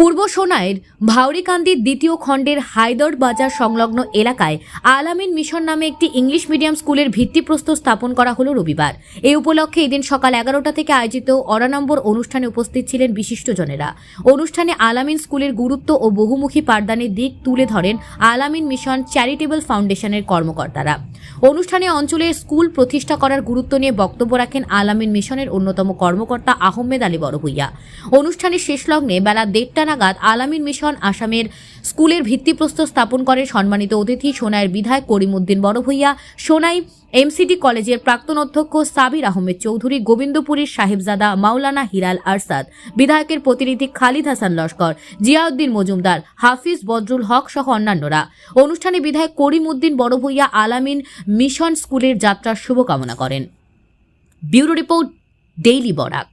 পূর্ব সোনাইয়ের ভাওরিকান্দির দ্বিতীয় খণ্ডের হায়দর বাজার সংলগ্ন এলাকায় আলামিন মিশন নামে একটি ইংলিশ মিডিয়াম স্কুলের ভিত্তিপ্রস্তর স্থাপন করা হলো রবিবার। এই উপলক্ষে এদিন সকাল এগারোটা থেকে আয়োজিত অরানম্বর অনুষ্ঠানে উপস্থিত ছিলেন বিশিষ্টজনেরা। অনুষ্ঠানে আলামিন স্কুলের গুরুত্ব ও বহুমুখী পাঠদানের দিক তুলে ধরেন আলামিন মিশন চ্যারিটেবল ফাউন্ডেশনের কর্মকর্তারা। অনুষ্ঠানে অঞ্চলের স্কুল প্রতিষ্ঠা করার গুরুত্ব নিয়ে বক্তব্য রাখেন আলামিন মিশনের অন্যতম কর্মকর্তা আহমেদ আলী বড়ভূইয়া। অনুষ্ঠানের শেষ লগ্নে বেলা দেড়টা নাগাদ আলামিন মিশন আসামের স্কুলের ভিত্তিপ্রস্তর স্থাপন করে সম্মানিত অতিথি সোনাইয়ের বিধায়ক করিমউদ্দিন বড়ভূইয়া, সোনাই এমসিডি কলেজের প্রাক্তন অধ্যক্ষ সাবির আহমেদ চৌধুরী, গোবিন্দপুরীর সাহেবজাদা মাওলানা হিরাল আরসাদ বিধায়কের প্রতিনিধি খালিদ হাসান লস্কর, জিয়াউদ্দিন মজুমদার, হাফিজ বদরুল হক সহ অন্যান্যরা। অনুষ্ঠানে বিধায়ক করিম উদ্দিন বড়ভূইয়া আলামিন মিশন স্কুলের যাত্রার শুভকামনা করেন। Bureau report, daily Barak.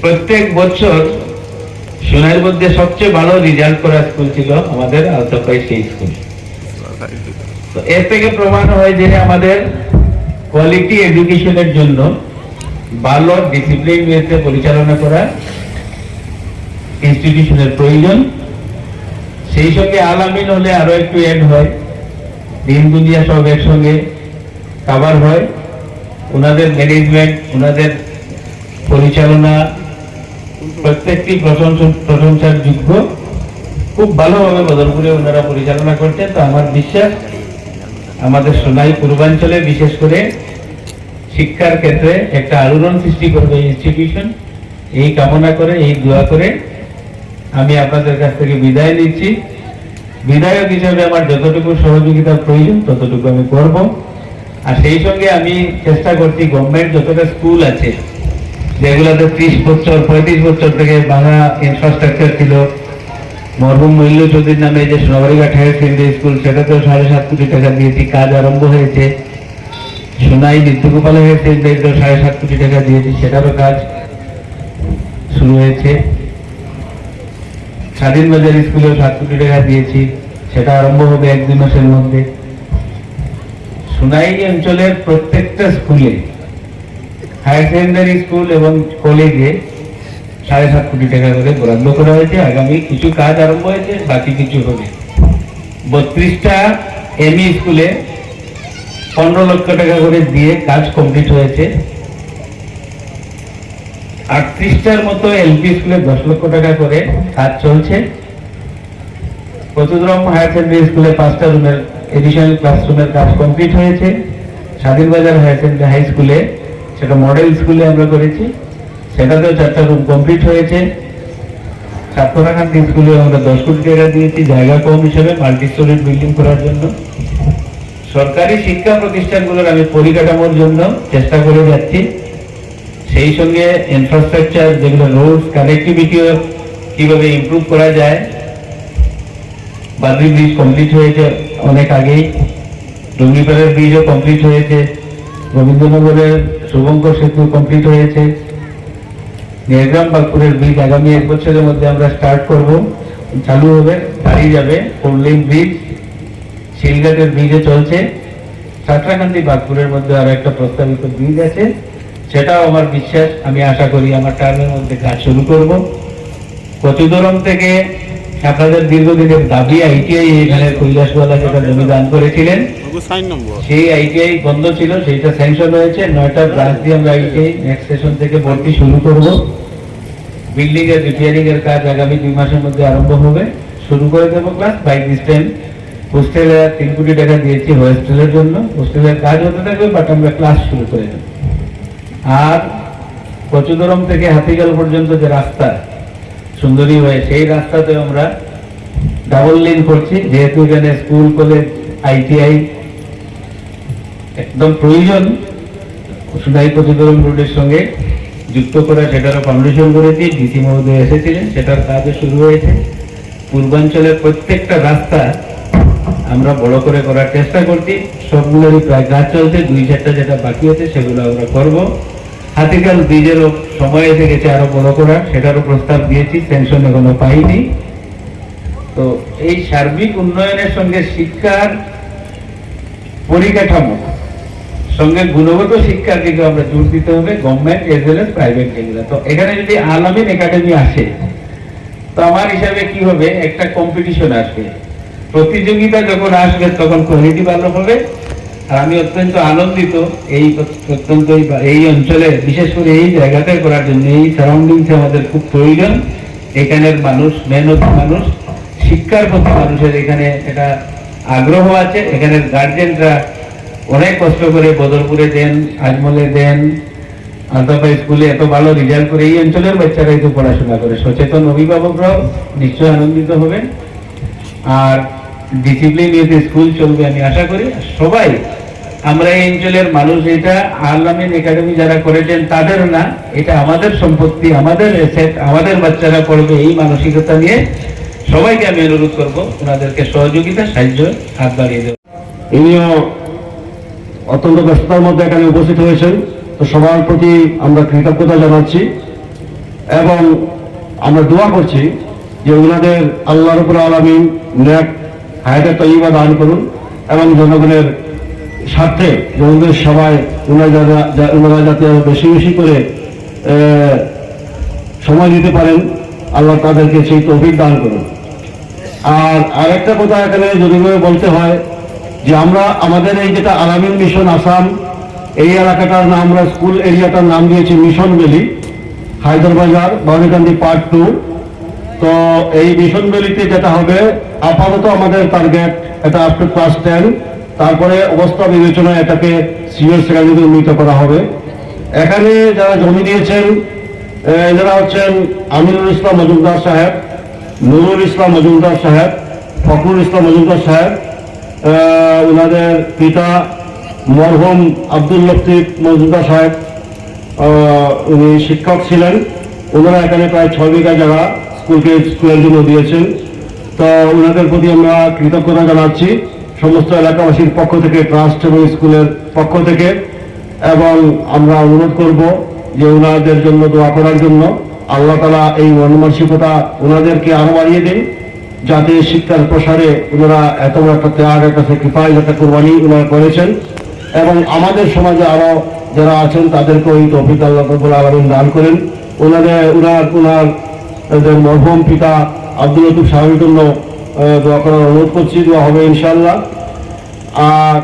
প্রত্যেক বছর সোনার মধ্যে সবচেয়ে ভালো রেজাল্ট করা স্কুল ছিল আমাদের আলতাপাই সেই স্কুল তো এর থেকে প্রমাণ হয় যে আমাদের কোয়ালিটি এডুকেশনের জন্য ভালো ডিসিপ্লিন ওয়েতে পরিচালনা করা ইনস্টিটিউশনের প্রয়োজন। সেই সঙ্গে আলামিন হলে আরও একটু এড হয়। দিন দুনিয়া সব একসঙ্গে কাভার হয়। ওনাদের ম্যানেজমেন্ট ওনাদের পরিচালনা প্রত্যেকটি প্রশংসার যোগ্য খুব ভালোভাবে বদলপুরে ওনারা পরিচালনা করছেন। তো আমার বিশ্বাস, আমাদের সোনাই পূর্বাঞ্চলে বিশেষ করে শিক্ষার ক্ষেত্রে একটা আলোড়ন সৃষ্টি করবে ইনস্টিটিউশন এই কামনা করে, এই দোয়া করে আমি আপনাদের কাছ থেকে বিদায় নিচ্ছি। বিধায়ক হিসাবে আমার যতটুকু সহযোগিতা প্রয়োজন, ততটুকু আমি করব। আর সেই সঙ্গে আমি চেষ্টা করছি গভর্নমেন্ট যতটা স্কুল আছে যেগুলোতে ত্রিশ বছর, পঁয়ত্রিশ বছর থেকে বাংলা ইনফ্রাস্ট্রাকচার ছিল, মরহুম মহিল চৌধুরীর নামে যে সোনাবাড়িঘাট হায়ার সেকেন্ডারি স্কুল সেটাতেও সাড়ে সাত কোটি টাকা দিয়েছি কাজ আরম্ভ হয়েছে। সোনাই নিত্যগোপাল হায়ার সেকেন্ডারিতেও সাড়ে সাত কোটি টাকা দিয়েছি, সেটারও কাজ শুরু হয়েছে। স্বাধীন বাজার স্কুলেও সাত কোটি টাকা দিয়েছি, সেটা আরম্ভ হবে এক দুই মাসের মধ্যে। সোনাই অঞ্চলের প্রত্যেকটা স্কুলে হায়ার সেকেন্ডারি স্কুল এবং কলেজে সাড়ে সাত কোটি টাকা করে বরাদ্দ করা হয়েছে। আগামী কিছু কাজ আরম্ভ হয়েছে, বাকি কিছু হবে। বত্রিশটা এমই স্কুলে পনেরো লক্ষ টাকা করে দিয়ে কাজ কমপ্লিট হয়েছে। আটত্রিশটার মতো এলপি স্কুলে দশ লক্ষ টাকা করে কাজ চলছে। প্রচুরম হায়ার সেকেন্ডারি স্কুলে পাঁচটা রুমের এডিশনাল ক্লাসরুমের কাজ কমপ্লিট হয়েছে। স্বাধীনবাজার হায়ার সেকেন্ডারি হাই স্কুলে সেটা মডেল স্কুলে আমরা করেছি। সেটাতেও চারটা রুম কমপ্লিট হয়েছে। ছাত্রকান্তি স্কুলে আমরা দশ কোটি টাকা দিয়েছি জায়গা কম হিসেবে মাল্টি স্টোরেজ বিল্ডিং করার জন্য। সরকারি শিক্ষা প্রতিষ্ঠানগুলোর আমি পরিকাঠামোর জন্য চেষ্টা করে যাচ্ছি। সেই সঙ্গে ইনফ্রাস্ট্রাকচার যেগুলো রোড কানেক্টিভিটিও কীভাবে ইমপ্রুভ করা যায়। বাদ্রি ব্রিজ কমপ্লিট হয়েছে অনেক আগেই। ডুঙ্গিপাড়ের ব্রিজও কমপ্লিট হয়েছে। গোবিন্দনগরের শুভঙ্কর সেতু কমপ্লিট হয়েছে। নিয়াগ্রাম বাগপুরের ব্রিজ আগামী এক বছরের মধ্যে আমরা স্টার্ট করব। চালু হবে, দাঁড়িয়ে যাবে লেন ব্রিজ শিলঘাটের ব্রিজে চলছে। সাঁতরাকান্দি বাগপুরের মধ্যে আরও একটা প্রস্তাবিত ব্রিজ আছে। সেটাও আমার বিশ্বাস, আমি আশা করি আমার টার্মের মধ্যে কাজ শুরু করব। কচুদরম থেকে আপনাদের দীর্ঘদিনের দাবি আইটিআই এখানে কৈলাসওয়ালা যেটা জমি দান করেছিলেন সেই আইটিআই বন্ধ ছিল সেইটা স্যাংশন হয়েছে। নয়টা ব্রাঞ্চ দিয়ে আমরা আইটিআই নেক্সট সেশন থেকে ভর্তি শুরু করব। বিল্ডিং এর রিপেয়ারিং এর কাজ আগামী দুই মাসের মধ্যে আরম্ভ হবে। শুরু করে দেবো ক্লাস বাই দিস টাইম হোস্টেলে তিন কোটি টাকা দিয়েছি হোস্টেলের জন্য। হোস্টেলের কাজ হতে থাকবে বাট আমরা ক্লাস শুরু করে দেবো। আর কচুদরম থেকে হাতিগাল পর্যন্ত যে রাস্তা সুন্দরী হয়ে সেই রাস্তাতে আমরা ডাবল লেন করছি। যেহেতু এখানে স্কুল কলেজ আইটিআই একদম প্রয়োজন সুদাই কচুদরম রোডের সঙ্গে যুক্ত করা, সেটারও ফাউন্ডেশন করেছি। ডিসি মহোদয় এসেছিলেন, সেটার কাজও শুরু হয়েছে। পূর্বাঞ্চলের প্রত্যেকটা রাস্তা আমরা বড় করে করার চেষ্টা করছি। সবগুলোরই প্রায় কাজ চলছে। দুই চারটা যেটা বাকি আছে, সেগুলো আমরা করব। হাতিকাল ব্রিজেরও সময় এসে গেছে আরও বড় করা, সেটারও প্রস্তাব দিয়েছি পেনশন এখনও পাইনি। তো এই সার্বিক উন্নয়নের সঙ্গে শিক্ষার পরিকাঠামো, সঙ্গে গুণগত শিক্ষার দিকে আমরা জোর দিতে হবে government as well as private যেগুলো। তো এখানে যদি আলামিন একাডেমি আসে, তো আমার হিসাবে কি হবে? একটা কম্পিটিশন আসবে। প্রতিযোগিতা যখন আসবে, তখন কোয়ালিটি ভালো হবে। আর আমি অত্যন্ত আনন্দিত এই অত্যন্ত এই- অঞ্চলে, বিশেষ করে এই জায়গাতে করার জন্য। এই সারাউন্ডিংসে আমাদের খুব প্রয়োজন। এখানের মানুষ মেহনতি মানুষ। শিক্ষার প্রতি মানুষের এখানে একটা আগ্রহ আছে। এখানের গার্জেনরা অনেক কষ্ট করে বদরপুরে দেন, আজমলে দেন, আলতাফা স্কুলে এত ভালো রেজাল্ট করে। এই অঞ্চলের বাচ্চারাই তো পড়াশোনা করে। সচেতন অভিভাবকরাও নিশ্চয় আনন্দিত হবেন। আর ডিসিপ্লিন ইউতে স্কুল চলবে আমি আশা করি। সবাই, আমরা এই অঞ্চলের মানুষ, এটা আলামিন একাডেমি যারা করেছেন, তাদের না, এটা আমাদের সম্পত্তি, আমাদের এসেট আমাদের বাচ্চারা পড়বে এই মানসিকতা নিয়ে সবাইকে আমি অনুরোধ করব, ওনাদেরকে সহযোগিতা, সাহায্য, হাত বাড়িয়ে দেবো ইনিও অত্যন্ত ব্যস্ততার মধ্যে এখানে উপস্থিত হয়েছেন। তো সবার প্রতি আমরা কৃতজ্ঞতা জানাচ্ছি এবং আমরা দোয়া করছি যে ওনাদের আল্লাহ রবুল আলমিন ন্যাক হায়াতে তৈবা দান করুন এবং জনগণের স্বার্থে জনগণের সবাই ওনারা যারা- যাতে বেশি বেশি করে সময় দিতে পারেন। আল্লাহ তাদেরকে সেই তৌফিক দান করুন। আর আরেকটা কথা এখানে করে বলতে হয়, যে আমরা আমাদের এই যেটা আলামিন মিশন আসাম, এই এলাকাটার নাম আমরা স্কুল এরিয়াটার নাম দিয়েছি mission valley, Haidrabazar Baunikandi part two. তো এই মিশন ভ্যালিতে যেটা হবে, আপাতত আমাদের টার্গেট এটা আফটার ক্লাস টেন তারপরে অবস্থা বিবেচনায় এটাকে সিনিয়র সেকেন্ডারিতে উন্নীত করা হবে। এখানে যারা জমি দিয়েছেন এনারা হচ্ছেন আমিনুল ইসলাম মজুমদার সাহেব, নুরুল ইসলাম মজুমদার সাহেব, ফখরুল ইসলাম মজুমদার সাহেব ওনাদের পিতা মরহুম আব্দুল লতিফ মজুমদার সাহেব উনি শিক্ষক ছিলেন। ওনারা এখানে প্রায় ছয় বিঘা জায়গা। স্কুলকে স্কুলের জন্য দিয়েছেন। তো ওনাদের প্রতি আমরা কৃতজ্ঞতা জানাচ্ছি সমস্ত এলাকাবাসীর পক্ষ থেকে, ট্রাস্ট এবং স্কুলের পক্ষ থেকে। এবং আমরা অনুরোধ করব যে ওনাদের জন্য দোয়া করার জন্য আল্লাহ তালা এই মনমানসিকতা ওনাদেরকে আরও বাড়িয়ে দিন, যাতে শিক্ষার প্রসারে ওনারা এত বড় একটা ত্যাগ একটা স্যাক্রিফাইস একটা কোরবানি ওনারা করেছেন। এবং আমাদের সমাজে আরও যারা আছেন তাদেরকে ওই তৌফিক আল্লাহ আলমিন দান করেন। ওনাদের, ওনার ওনার মরহুম পিতা আব্দুল লতুফ সাহেবের জন্য দোয়া করার অনুরোধ করছি দোয়া হবে ইনশাল্লাহ আর